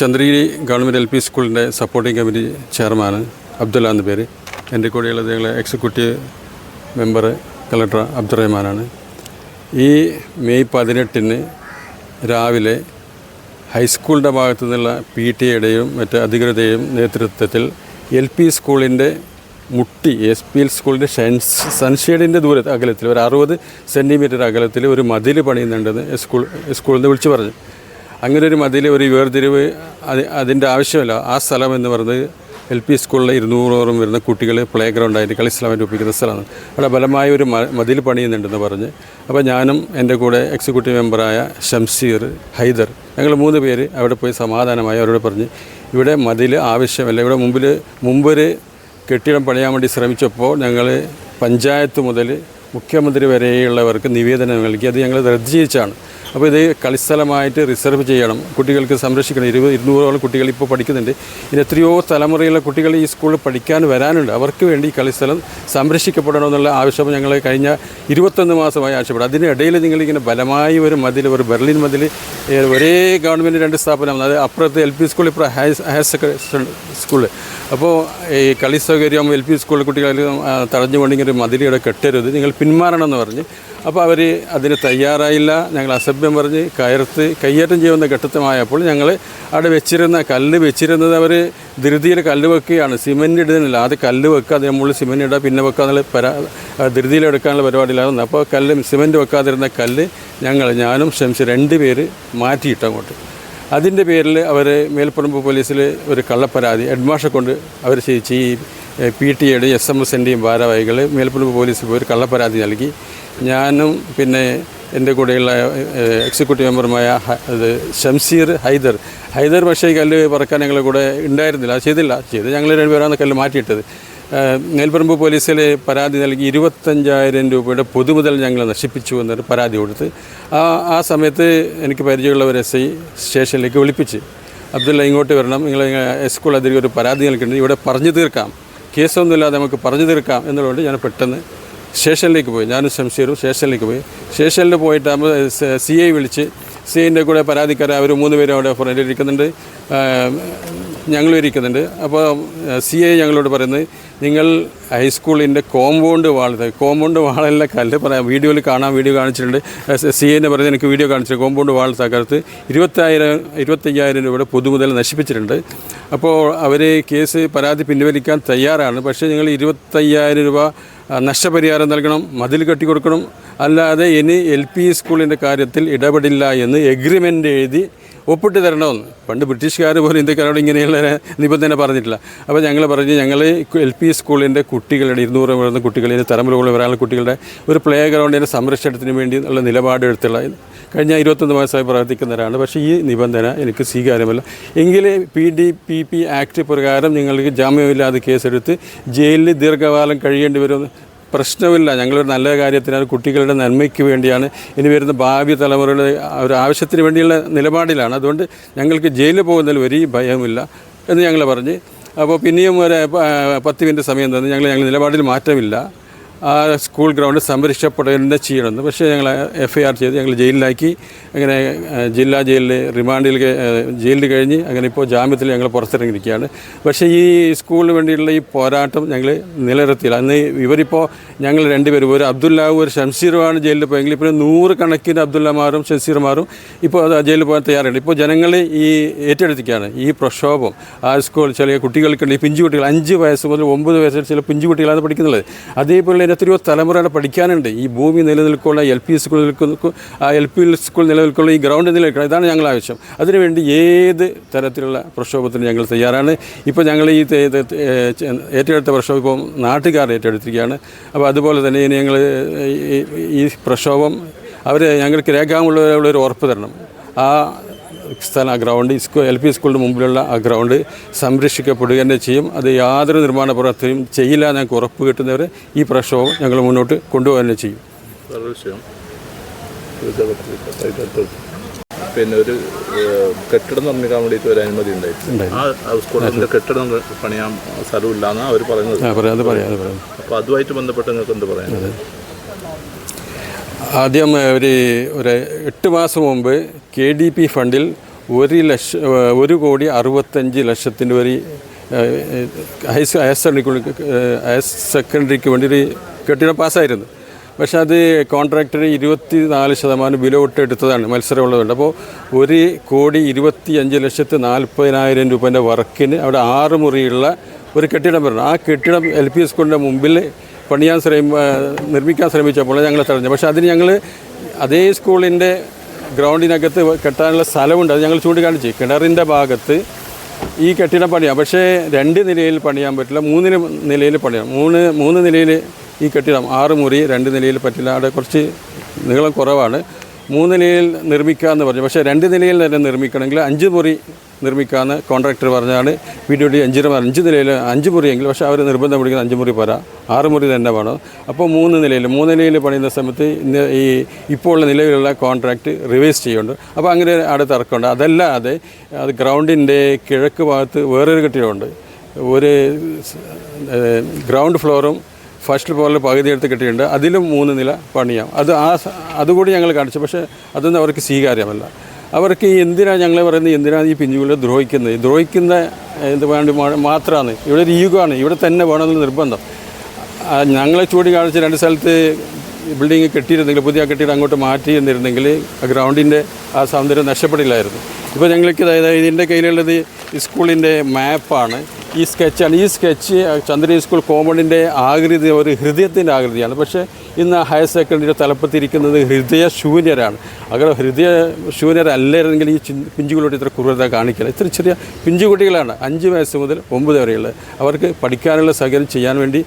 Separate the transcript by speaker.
Speaker 1: Chandragiri government L P സ്കൂളിന്റെ supporting committee chairman Abdulla എന്ന പേര്. എന്റെ കൂടെയുള്ളത് ഞങ്ങളെ എക്സിക്യൂട്ടീവ് മെമ്പർ കളക്ടർ അബ്ദുറഹ്മാനാണ്. ഈ മെയ് പതിനെട്ടിന് രാവിലെ ഹൈസ്കൂളിന്റെ ഭാഗത്തു നിന്നുള്ള പി ടി എയുടെയും മറ്റ് അധികൃതയും നേതൃത്വത്തിൽ എൽ പി സ്കൂളിന്റെ മുട്ടി എസ് പി എൽ സ്കൂളിന്റെ ഷൻസ് സൺഷെയ്ഡിന്റെ ദൂരത്ത് അകലത്തിൽ ഒരു അറുപത് സെന്റിമീറ്റർ അകലത്തിൽ ഒരു മതിൽ പണിയുന്നുണ്ടെന്ന് സ്കൂൾ സ്കൂളിൽ നിന്ന് വിളിച്ചു പറഞ്ഞു. അങ്ങനെ ഒരു മതിൽ ഒരു വേർതിരിവ് അത് അതിന്റെ ആവശ്യമില്ല. ആ സ്ഥലം എന്ന് പറയുന്നത് എൽ പി സ്കൂളിലെ ഇരുന്നൂറോളം വരുന്ന കുട്ടികൾ പ്ലേ ഗ്രൗണ്ടായിട്ട് കളിസ്ഥലം രൂപിക്കുന്ന സ്ഥലമാണ്. അവിടെ ബലമായ ഒരു മതിൽ പണിയുന്നുണ്ടെന്ന് പറഞ്ഞ്. അപ്പോൾ ഞാനും എന്റെ കൂടെ എക്സിക്യൂട്ടീവ് മെമ്പറായ ഷംസീർ ഹൈദർ ഞങ്ങൾ മൂന്ന് പേര് അവിടെ പോയി സമാധാനമായി അവരോട് പറഞ്ഞ് ഇവിടെ മതിൽ ആവശ്യമല്ല. ഇവിടെ മുമ്പിൽ മുമ്പൊരു കെട്ടിടം പണിയാൻ വേണ്ടി ശ്രമിച്ചപ്പോൾ ഞങ്ങൾ പഞ്ചായത്ത് മുതൽ മുഖ്യമന്ത്രി വരെയുള്ളവർക്ക് നിവേദനം നൽകി. അത് ഞങ്ങൾ റദ്ദ് ചെയ്യിച്ചാണ് അപ്പോൾ ഇത് കളിസ്ഥലമായിട്ട് റിസർവ് ചെയ്യണം. കുട്ടികൾക്ക് സംരക്ഷിക്കണം. ഇരുപത് ഇരുന്നൂറോളം കുട്ടികൾ ഇപ്പോൾ പഠിക്കുന്നുണ്ട്. ഇനി എത്രയോ തലമുറയിലെ കുട്ടികൾ ഈ സ്കൂളിൽ പഠിക്കാൻ വരാനുണ്ട്. അവർക്ക് വേണ്ടി ഈ കളിസ്ഥലം സംരക്ഷിക്കപ്പെടണമെന്നുള്ള ആവശ്യം ഞങ്ങൾ കഴിഞ്ഞ ഇരുപത്തൊന്ന് മാസമായി ആവശ്യപ്പെടും അതിനിടയിൽ നിങ്ങളിങ്ങനെ ബലമായി ഒരു മതിൽ ഒരു ബെർലിൻ മതിൽ ഒരേ ഗവൺമെന്റ് രണ്ട് സ്ഥാപനം അത് അപ്പുറത്ത് എൽ പി സ്കൂൾ ഇപ്പോൾ ഹയർ ഹയർ സെക്കൻഡറി സ്കൂൾ. അപ്പോൾ ഈ കളി സൗകര്യം എൽ പി സ്കൂളിൽ കുട്ടികൾ തടഞ്ഞുകൊണ്ടിങ്ങനെ ഒരു കെട്ടരുത്. നിങ്ങൾ പിന്മാറണം എന്ന് പറഞ്ഞ് അപ്പോൾ അവർ അതിന് തയ്യാറായില്ല. ഞങ്ങൾ അസഭ്യം പറഞ്ഞ് കയർത്ത് കയ്യേറ്റം ചെയ്യുന്ന ഘട്ടത്തമായപ്പോൾ ഞങ്ങൾ അവിടെ വെച്ചിരുന്ന കല്ല് വെച്ചിരുന്നത് അവർ ധൃതിയിൽ കല്ല് വെക്കുകയാണ്. സിമെന്റ് ഇടുന്നില്ല. അത് കല്ല് വെക്കുക അതിന് മുകളിൽ സിമെന്റ് ഇടുക പിന്നെ വെക്കുക എന്നുള്ള പരാ ധൃതിയിൽ എടുക്കാനുള്ള പരിപാടിയിലായിരുന്നു അപ്പോൾ കല്ല് സിമെന്റ് വെക്കാതിരുന്ന കല്ല് ഞങ്ങൾ ഞാനും ഷംസ് രണ്ട് പേര് മാറ്റിയിട്ട് അങ്ങോട്ട്. അതിന്റെ പേരിൽ അവർ മേൽപ്പറമ്പ് പോലീസിൽ ഒരു കള്ളപ്പരാതി ഹെഡ്മാഷെ കൊണ്ട് അവർ ചെയ്യിച്ച് ഈ പി ടി എയുടെ എസ് എം എസിന്റെയും ഭാരവാഹികൾ മേൽപ്പുറം പോലീസിൽ പോയി ഒരു കള്ളപ്പരാതി നൽകി. ഞാനും പിന്നെ എന്റെ കൂടെയുള്ള എക്സിക്യൂട്ടീവ് മെമ്പറുമായ അത് ഷംസീർ ഹൈദർ. ഹൈദർ പക്ഷേ കല്ല് പറക്കാൻ ഞങ്ങളുടെ കൂടെ ഉണ്ടായിരുന്നില്ല. ചെയ്തില്ല. ചെയ്ത് ഞങ്ങൾ രണ്ടുപേരാണ് കല്ല് മാറ്റിയിട്ടത്. മേൽപ്പറമ്പ് പോലീസിൽ പരാതി നൽകി ഇരുപത്തഞ്ചായിരം രൂപയുടെ പൊതുമുതൽ ഞങ്ങൾ നശിപ്പിച്ചു എന്നൊരു പരാതി കൊടുത്ത് ആ ആ സമയത്ത് എനിക്ക് പരിചയമുള്ള ഒരു എസ് ഐ സ്റ്റേഷനിലേക്ക് വിളിപ്പിച്ച് അബ്ദുള്ള ഇങ്ങോട്ട് വരണം. നിങ്ങൾ സ്കൂൾ അധികം ഒരു പരാതി നൽകുന്നുണ്ട് ഇവിടെ പറഞ്ഞു തീർക്കാം. കേസൊന്നുമില്ലാതെ നമുക്ക് പറഞ്ഞു തീർക്കാം എന്നുള്ളതുകൊണ്ട് ഞാൻ പെട്ടെന്ന് സ്റ്റേഷനിലേക്ക് പോയി. ഞാനും ശംഷീറും സ്റ്റേഷനിലേക്ക് പോയി. സ്റ്റേഷനിൽ പോയിട്ടാകുമ്പോൾ സി ഐ വിളിച്ച് സി ഐന്റെ കൂടെ പരാതിക്കാരെ അവർ മൂന്ന് പേരും അവിടെ ഫ്രണ്ടിൽ ഇരിക്കുന്നുണ്ട്. ഞങ്ങളും ഇരിക്കുന്നുണ്ട് അപ്പോൾ സി ഐ ഞങ്ങളോട് പറയുന്നത് നിങ്ങൾ ഹൈസ്കൂളിന്റെ കോമ്പൗണ്ട് വാൾ കോമ്പൗണ്ട് വാളെല്ലാം കല്ല് പറയാം വീഡിയോയിൽ കാണാൻ വീഡിയോ കാണിച്ചിട്ടുണ്ട്. സി ഐനെ പറഞ്ഞ് എനിക്ക് വീഡിയോ കാണിച്ചിട്ട് കോമ്പൗണ്ട് വാൾ തകർത്ത് ഇരുപത്തായിരം ഇരുപത്തയ്യായിരം രൂപയുടെ പൊതുമുതൽ നശിപ്പിച്ചിട്ടുണ്ട്. അപ്പോൾ അവർ കേസ് പരാതി പിൻവലിക്കാൻ തയ്യാറാണ്. പക്ഷേ നിങ്ങൾ ഇരുപത്തയ്യായിരം രൂപ നഷ്ടപരിഹാരം നൽകണം മതിൽ കെട്ടിക്കൊടുക്കണം അല്ലാതെ ഇനി എൽ പി സ്കൂളിന്റെ കാര്യത്തിൽ ഇടപെടില്ല എന്ന് എഗ്രിമെന്റ് എഴുതി ഒപ്പിട്ട് തരണമെന്ന്. പണ്ട് ബ്രിട്ടീഷുകാർ പോലും ഇന്ത്യക്കാരോട് ഇങ്ങനെയുള്ള നിബന്ധന പറഞ്ഞിട്ടില്ല. അപ്പോൾ ഞങ്ങൾ പറഞ്ഞ് ഞങ്ങൾ എൽ പി സ്കൂളിന്റെ കുട്ടികളുടെ ഇരുന്നൂറ് വരുന്ന കുട്ടികളിൽ തലമുറകൾ വരാനുള്ള കുട്ടികളുടെ ഒരു പ്ലേ ഗ്രൗണ്ടിന്റെ സംരക്ഷണത്തിന് വേണ്ടി ഉള്ള നിലപാടെടുത്തുള്ള കഴിഞ്ഞ ഇരുപത്തൊന്ന് മാസമായി പ്രവർത്തിക്കുന്നവരാണ്. പക്ഷേ ഈ നിബന്ധന എനിക്ക് സ്വീകാര്യമല്ല. എങ്കിൽ P D P P act പ്രകാരം നിങ്ങൾക്ക് ജാമ്യമില്ലാതെ കേസെടുത്ത് ജയിലിൽ ദീർഘകാലം കഴിയേണ്ടി വരും പ്രശ്നമില്ല. ഞങ്ങളൊരു നല്ല കാര്യത്തിനാണ് കുട്ടികളുടെ നന്മയ്ക്ക് വേണ്ടിയാണ് ഇനി വരുന്ന ഭാവി തലമുറയുടെ ഒരു ആവശ്യത്തിന് വേണ്ടിയുള്ള നിലപാടിലാണ്. അതുകൊണ്ട് ഞങ്ങൾക്ക് ജയിലിൽ പോകുന്നതിൽ വലിയ ഭയമില്ല എന്ന് ഞങ്ങൾ പറഞ്ഞ്. അപ്പോൾ പിന്നെയും ഒരു പത്ത് മിനിറ്റ് സമയം തന്നെ ഞങ്ങൾ ഞങ്ങൾ നിലപാടിൽ മാറ്റമില്ല. ആ സ്കൂൾ ഗ്രൗണ്ട് സംരക്ഷിക്കപ്പെടുക ചെയ്യണമെന്ന്. പക്ഷേ ഞങ്ങൾ എഫ് ഐ ആർ ചെയ്ത് ഞങ്ങൾ ജയിലിലാക്കി. അങ്ങനെ ജില്ലാ ജയിലിൽ റിമാൻഡിൽ ജയിലിൽ കഴിഞ്ഞ് അങ്ങനെ ഇപ്പോൾ ജാമ്യത്തിൽ ഞങ്ങൾ പുറത്തിറങ്ങിയിരിക്കുകയാണ്. പക്ഷേ ഈ സ്കൂളിന് വേണ്ടിയുള്ള ഈ പോരാട്ടം ഞങ്ങൾ നിലനിർത്തിയില്ല. അന്ന് ഇവരിപ്പോൾ ഞങ്ങൾ രണ്ടുപേരും ഒരു അബ്ദുല്ലാവും ഒരു ഷംസീറുമാണ് ജയിലിൽ പോയെങ്കിൽ ഇപ്പോൾ നൂറ് കണക്കിന് അബ്ദുല്ലമാരും ഷംസീർമാരും ഇപ്പോൾ ജയിലിൽ പോകാൻ തയ്യാറുണ്ട്. ഇപ്പോൾ ജനങ്ങൾ ഈ ഏറ്റെടുത്തിക്കുകയാണ് ഈ പ്രക്ഷോഭം ആ സ്കൂൾ ചില കുട്ടികൾക്കുണ്ട് ഈ പിഞ്ചു കുട്ടികൾ അഞ്ച് വയസ്സ് മുതൽ ഒമ്പത് വയസ്സ് ചില പിഞ്ചു കുട്ടികളാണ് പഠിക്കുന്നത്. അതേപോലെ എത്രയോ തലമുറയുടെ പഠിക്കാനുണ്ട്. ഈ ഭൂമി നിലനിൽക്കുള്ള L P school L P school നിലനിൽക്കുള്ള ഈ ഗ്രൗണ്ട് നിലനിൽക്കണം ഇതാണ് ഞങ്ങൾ ആവശ്യം. അതിനുവേണ്ടി ഏത് തരത്തിലുള്ള പ്രക്ഷോഭത്തിന് ഞങ്ങൾ തയ്യാറാണ്. ഇപ്പോൾ ഞങ്ങൾ ഈ ഏറ്റെടുത്ത പ്രക്ഷോഭം ഇപ്പോൾ നാട്ടുകാർ ഏറ്റെടുത്തിരിക്കുകയാണ്. അപ്പോൾ അതുപോലെ തന്നെ ഇനി ഞങ്ങൾ ഈ- പ്രക്ഷോഭം അവർ ഞങ്ങൾക്ക് രേഖാമുള്ള ഒരു ഉറപ്പ് തരണം. ആ സ്ഥലം ആ ഗ്രൗണ്ട് എൽ പി സ്കൂളിന് മുമ്പിലുള്ള ആ ഗ്രൗണ്ട് സംരക്ഷിക്കപ്പെടുക തന്നെ ചെയ്യും. അത് യാതൊരു നിർമ്മാണ പ്രവർത്തനയും ചെയ്യില്ല ഞങ്ങൾക്ക് ഉറപ്പ് കിട്ടുന്നവരെ ഈ പ്രക്ഷോഭം ഞങ്ങൾ മുന്നോട്ട് കൊണ്ടുപോകുക തന്നെ ചെയ്യും.
Speaker 2: പിന്നെ ഒരു കെട്ടിടം നിർമ്മിക്കാൻ വേണ്ടിയിട്ട് ഒരു അനുമതി ഉണ്ടായിരുന്നു. ആ സ്കൂളിന്റെ കെട്ടിടം പണിയാൻ സ്ഥലമില്ല എന്നാണ് അവർ പറയുന്നത് അപ്പോൾ അതുമായിട്ട് ബന്ധപ്പെട്ട് നിങ്ങൾക്ക് എന്ത് പറയാനുള്ളത്?
Speaker 1: ആദ്യം ഒരു ഒരു എട്ട് മാസം മുമ്പ് കെ ഡി പി ഫണ്ടിൽ ഒരു ലക്ഷ ഒരു കോടി അറുപത്തഞ്ച് ലക്ഷത്തിന്റെ ഒരു ഹയർ ഹയർ സെക്കൻഡറിക്ക് ഹയർ സെക്കൻഡറിക്ക് വേണ്ടി ഒരു കെട്ടിടം പാസ്സായിരുന്നു. പക്ഷേ അത് കോൺട്രാക്ടർ ഇരുപത്തി നാല് ശതമാനം വില തൊട്ട് എടുത്തതാണ് മത്സരമുള്ളതുകൊണ്ട്. അപ്പോൾ ഒരു കോടി ഇരുപത്തി അഞ്ച് ലക്ഷത്തി നാൽപ്പതിനായിരം രൂപേന്റെ വർക്കിന് അവിടെ ആറ് മുറിയുള്ള ഒരു കെട്ടിടം വരണം. ആ കെട്ടിടം എൽ പി സ്കൂളിന്റെ മുമ്പിൽ പണിയാൻ ശ്രമി നിർമ്മിക്കാൻ ശ്രമിച്ചപ്പോൾ ഞങ്ങൾ തടഞ്ഞു. പക്ഷേ അതിന് ഞങ്ങൾ അതേ സ്കൂളിന്റെ ഗ്രൗണ്ടിനകത്ത് കെട്ടാനുള്ള സ്ഥലമുണ്ട്. അത് ഞങ്ങൾ ചൂണ്ടിക്കാണിച്ച്. കിണറിന്റെ ഭാഗത്ത് ഈ കെട്ടിടം പണിയാം. പക്ഷേ രണ്ട് നിലയിൽ പണിയാൻ പറ്റില്ല മൂന്നിന് നിലയിൽ പണിയാം. മൂന്ന് മൂന്ന് നിലയിൽ ഈ കെട്ടിടം ആറ് മുറി രണ്ട് നിലയിൽ പറ്റില്ല. അവിടെ കുറച്ച് നീളം കുറവാണ്. മൂന്ന് നിലയിൽ നിർമ്മിക്കുക എന്ന് പറഞ്ഞു. പക്ഷേ രണ്ട് നിലയിൽ തന്നെ നിർമ്മിക്കണമെങ്കിൽ അഞ്ച് മുറി നിർമ്മിക്കാമെന്ന് കോൺട്രാക്ടർ പറഞ്ഞാണ് പി അഞ്ചര അഞ്ച് നിലയിൽ അഞ്ച് മുറിയെങ്കിൽ പക്ഷേ അവർ നിർബന്ധം പിടിക്കുന്ന അഞ്ച് മുറി പോരാ. ആറ് മുറി തന്നെ വേണം. അപ്പോൾ മൂന്ന് നിലയിൽ മൂന്ന് നിലയിൽ പണിയുന്ന സമയത്ത് ഈ ഇപ്പോൾ ഉള്ള നിലവിലുള്ള കോൺട്രാക്റ്റ് റിവേഴ്സ് ചെയ്യുന്നുണ്ട്. അപ്പോൾ അങ്ങനെ അവിടെ തർക്കമുണ്ട്. അതല്ലാതെ അത് ഗ്രൗണ്ടിന്റെ കിഴക്ക് ഭാഗത്ത് വേറൊരു കെട്ടിടമുണ്ട്. ഒരു ഗ്രൗണ്ട് ഫ്ലോറും ഫസ്റ്റ് ഫ്ലോറിൽ പകുതി എടുത്ത് കെട്ടിയിട്ടുണ്ട്. അതിലും മൂന്ന് നില പണിയാം. അത് ആ അതുകൂടി ഞങ്ങൾ കാണിച്ചു. പക്ഷേ അതൊന്നും അവർക്ക് സ്വീകാര്യമല്ല. അവർക്ക് ഈ എന്തിനാണ് ഞങ്ങൾ പറയുന്നത്? എന്തിനാണ് ഈ പിഞ്ചുകളെ ദ്രോഹിക്കുന്നത്? ദ്രോഹിക്കുന്ന എന്ത് വേണ്ടി മാത്രമാണ് ഇവിടെ ഒരു യുഗമാണ്. ഇവിടെ തന്നെ വേണമെന്ന് നിർബന്ധം. ഞങ്ങളെ ചൂടി കാണിച്ച് രണ്ട് സ്ഥലത്ത് ബിൽഡിങ് കെട്ടിയിരുന്നെങ്കിൽ പുതിയ കെട്ടിടം അങ്ങോട്ട് മാറ്റി ആ ഗ്രൗണ്ടിന്റെ ആ സൗന്ദര്യം നഷ്ടപ്പെടില്ലായിരുന്നു. ഇപ്പോൾ ഞങ്ങൾക്ക് ഇതിന്റെ കയ്യിലുള്ളത് സ്കൂളിന്റെ മാപ്പാണ്. ഈ സ്കെച്ചാണ് ഈ സ്കെച്ച് ചന്ദ്രൻ സ്കൂൾ കോമ്പൗണ്ടിന്റെ ആകൃതി ഒരു ഹൃദയത്തിന്റെ ആകൃതിയാണ്. പക്ഷേ ഇന്ന് ഹയർ സെക്കൻഡറിയുടെ തലപ്പത്തിരിക്കുന്നത് ഹൃദയ ശൂന്യരാണ്. അങ്ങനെ ഹൃദയ ശൂന്യരല്ലായിരുന്നെങ്കിൽ ഈ പിഞ്ചുകുട്ടി ഇത്ര ക്രൂരത കാണിക്കില്ല. ഇത്ര ചെറിയ പിഞ്ചുകുട്ടികളാണ് അഞ്ച് വയസ്സ് മുതൽ ഒമ്പത് വരെയുള്ളത്. അവർക്ക് പഠിക്കാനുള്ള സൗകര്യം ചെയ്യാൻ വേണ്ടി